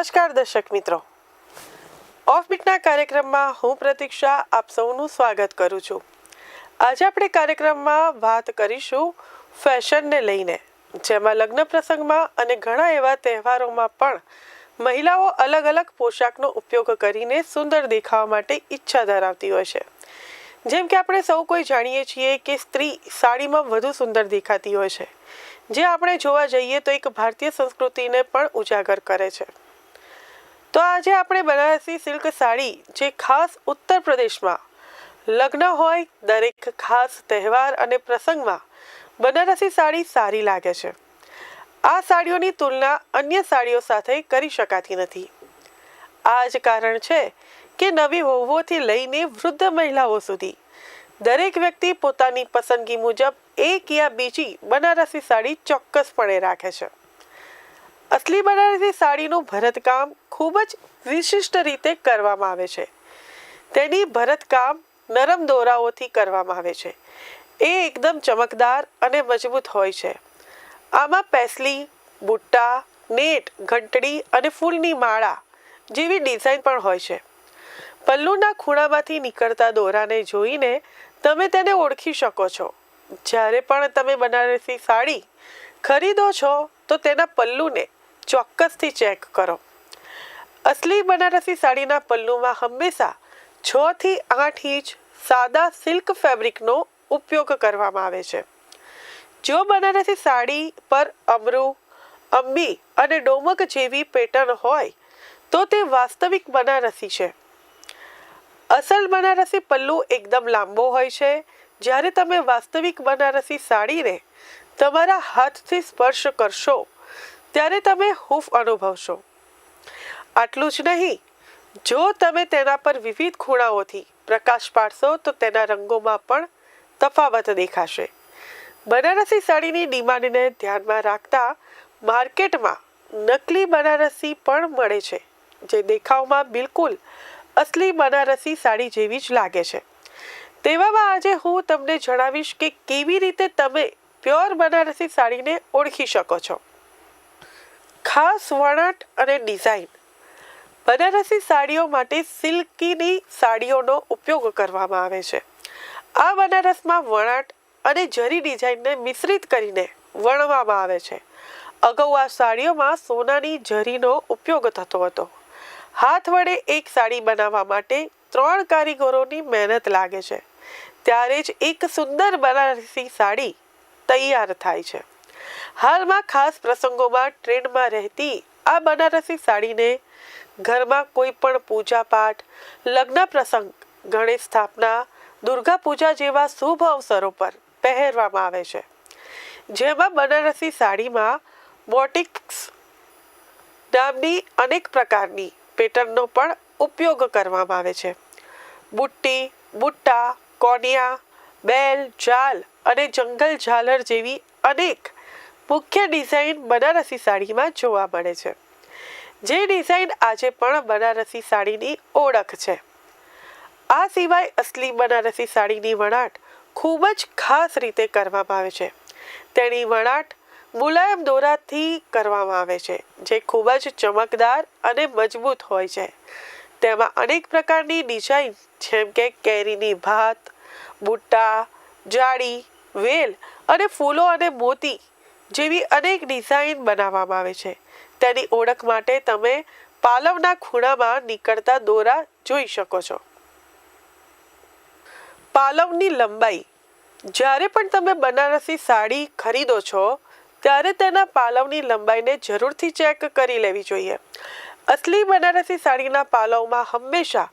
નમસ્કાર દર્શક મિત્રો. ઓફબીટના કાર્યક્રમમાં હું પ્રતીક્ષા આપ સૌનું સ્વાગત કરું છું. આજે આપણે કાર્યક્રમમાં વાત કરીશું ફેશનને લઈને. જેમાં લગ્ન પ્રસંગમાં અને ઘણા એવા તહેવારોમાં પણ મહિલાઓ અલગ અલગ પોશાકનો ઉપયોગ કરીને સુંદર દેખાવા માટે ઈચ્છા ધરાવતી હોય છે. જેમ કે આપણે સૌ કોઈ જાણીએ છીએ કે સ્ત્રી સાડીમાં વધુ સુંદર દેખાતી હોય છે. જે આપણે જોવા જઈએ તો એક ભારતીય સંસ્કૃતિને પણ ઉજાગર કરે છે. તો આજે આપણે બનારસી સિલ્ક સાડી, જે ખાસ ઉત્તર પ્રદેશમાં, લગ્ન હોય દરેક ખાસ તહેવાર અને પ્રસંગમાં, બનારસી સાડી સારી લાગે છે. આ સાડીઓની તુલના અન્ય સાડીઓ સાથે કરી શકાતી નથી. આ જ કારણ છે કે નવી વહુઓથી લઈને વૃદ્ધ મહિલાઓ સુધી, દરેક વ્યક્તિ પોતાની પસંદગી મુજબ એક યા બીજી બનારસી સાડી ચોક્કસપણે રાખે છે. અસલી બનારસી સાડીનું ભરતકામ ખૂબ જ વિશિષ્ટ રીતે કરવામાં આવે છે. તેની ભરતકામ નરમ દોરાઓથી કરવામાં આવે છે. એ એકદમ ચમકદાર અને મજબૂત હોય છે. આમાં પેસલી, બુટ્ટા, નેટ, ઘંટડી અને ફૂલની માળા જેવી ડિઝાઇન પણ હોય છે. પલ્લુના ખૂણામાંથી નીકળતા દોરાને જોઈને તમે તેને ઓળખી શકો છો. જ્યારે પણ તમે બનારસી સાડી ખરીદો છો, તો તેના પલ્લુને ચોક્કસથી ચેક કરો. અસલી બનારસી સાડીના પલ્લુમાં હંમેશા છ થી આઠ ઇંચ સાદા સિલ્ક ફેબ્રિકનો ઉપયોગ કરવામાં આવે છે. જો બનારસી સાડી પર અમરુ અંબી અને ડોમક જેવી પેટર્ન હોય, તો તે વાસ્તવિક બનારસી છે. અસલ બનારસી પલ્લુ એકદમ લાંબો હોય છે. જ્યારે તમે વાસ્તવિક બનારસી સાડીને તમારા હાથથી સ્પર્શ કરશો ત્યારે તમે હૂફ અનુભવશો. આટલું જ નહીં. જો તમે તેના પર વિવિધ ખૂણાઓથી પ્રકાશ પાડશો, તો તેના રંગોમાં પણ તફાવત દેખાશે. બનારસી સાડીની ડિમાન્ડને ધ્યાનમાં રાખતા માર્કેટમાં નકલી બનારસી પણ મળે છે, જે દેખાવમાં બિલકુલ અસલી બનારસી સાડી જેવી જ લાગે છે. તેવામાં આજે હું તમને જણાવીશ કે કેવી રીતે તમે પ્યોર બનારસી સાડીને ઓળખી શકો છો. ખાસ વણાટ અને ડિઝાઇન. બનારસી સાડીઓ માટે સિલ્કીની સાડીઓનો ઉપયોગ કરવામાં આવે છે. આ બનારસમાં વણાટ અને જરી ડિઝાઇનને મિશ્રિત કરીને વણવામાં આવે છે. અગાઉ આ સાડીઓમાં સોનાની જરીનો ઉપયોગ થતો હતો. હાથ વડે એક સાડી બનાવવા માટે ત્રણ કારીગરોની મહેનત લાગે છે. ત્યારે જ એક સુંદર બનારસી સાડી તૈયાર થાય છે. હાલમાં ખાસ પ્રસંગોમાં ટ્રેન્ડમાં રહેતી આ બનારસી સાડીને ઘરમાં કોઈ પણ પૂજા પાઠ લગ્ન પ્રસંગ, ગણેશ સ્થાપના, દુર્ગા પૂજા જેવા શુભ અવસરો પર પહેરવામાં આવે છે. જેમાં બનારસી સાડીમાં બોટિક્સ નામની અનેક પ્રકારની પેટર્નનો પણ ઉપયોગ કરવામાં આવે છે. બુટ્ટી, બુટ્ટા, કોનિયા, બેલ, જાલ અને જંગલ ઝાલર જેવી અનેક મુખ્ય ડિઝાઇન બનારસી સાડીમાં જોવા મળે છે. જે ડિઝાઇન આજે પણ બનારસી સાડીની ઓળખ છે. આ સિવાય અસલી બનારસી સાડીની વણાટ ખૂબ જ ખાસ રીતે કરવામાં આવે છે. તેની વણાટ મુલાયમ દોરાથી કરવામાં આવે છે, જે ખૂબ જ ચમકદાર અને મજબૂત હોય છે. તેમાં અનેક પ્રકારની ડિઝાઇન જેમ કે કેરીની ભાત, બુટ્ટા, જાળી, વેલ અને ફૂલો અને મોતી જેવી અનેક ડિઝાઇન બનાવવામાં આવે છે. તેની ઓળખ માટે તમે પાલવના ખૂણામાં નીકળતા દોરા જોઈ શકો છો. પાલવની લંબાઈ. જ્યારે પણ તમે બનારસી સાડી ખરીદો છો, ત્યારે તેના પાલવની લંબાઈને જરૂરથી ચેક કરી લેવી જોઈએ. અસલી બનારસી સાડીના પાલવમાં હંમેશા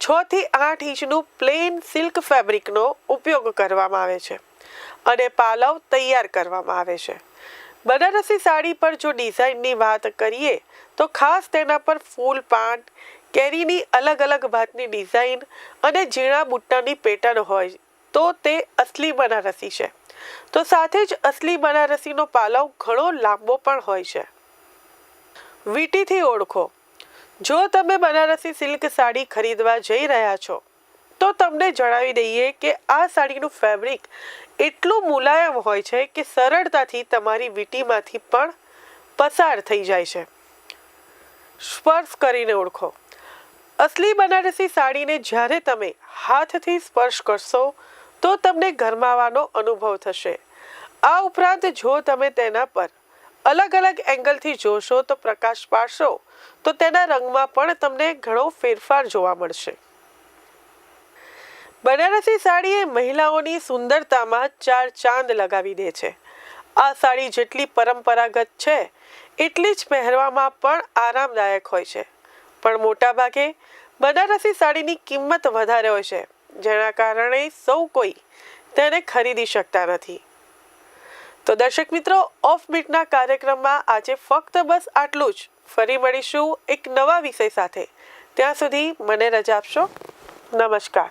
છ થી આઠ ઇંચનું પ્લેન સિલ્ક ફેબ્રિકનો ઉપયોગ કરવામાં આવે છે અને પાલવ તૈયાર કરવામાં આવે છે. બનારસી સાડી પર જો ડિઝાઇનની વાત કરીએ, તો ખાસ તેના પર ફૂલ પાન, કેરીની અલગ અલગ ભાતની ડિઝાઇન અને ઝીણા બુટ્ટાની પેટર્ન હોય, તો તે અસલી બનારસી છે. તો સાથે જ અસલી બનારસીનો પાલવ ઘણો લાંબો પણ હોય છે. વીટીથી ઓળખો. જો તમે બનારસી સિલ્ક સાડી ખરીદવા જઈ રહ્યા છો, તો તમને જણાવી દઈએ કે આ સાડીનું ફેબ્રિક એટલું મુલાયમ હોય છે કે સરળતાથી તમારી વીટીમાંથી પણ પસાર થઈ જાય છે. સ્પર્શ કરીને ઓળખો. અસલી બનારસી સાડીને જ્યારે તમે હાથથી સ્પર્શ કરશો, તો તમને ગરમાવાનો અનુભવ થશે. આ ઉપરાંત જો તમે તેના પર અલગ અલગ એંગલથી જોશો, તો પ્રકાશ પાડશો, તો તેના રંગમાં પણ તમને ઘણો ફેરફાર જોવા મળશે. બનારસી સાડી એ મહિલાઓની સુંદરતામાં ચાર ચાંદ લગાવી દે છે. આ સાડી જેટલી પરંપરાગત છે, એટલી જ પહેરવામાં પણ આરામદાયક હોય છે. પણ મોટાભાગે બનારસી સાડીની કિંમત વધારે હોય છે, જેના કારણે સૌ કોઈ તેને ખરીદી શકતા નથી. તો દર્શક મિત્રો, ઓફ બીટના કાર્યક્રમમાં આજે ફક્ત બસ આટલું જ. ફરી મળીશું એક નવા વિષય સાથે. ત્યાં સુધી મને રજા આપશો. નમસ્કાર.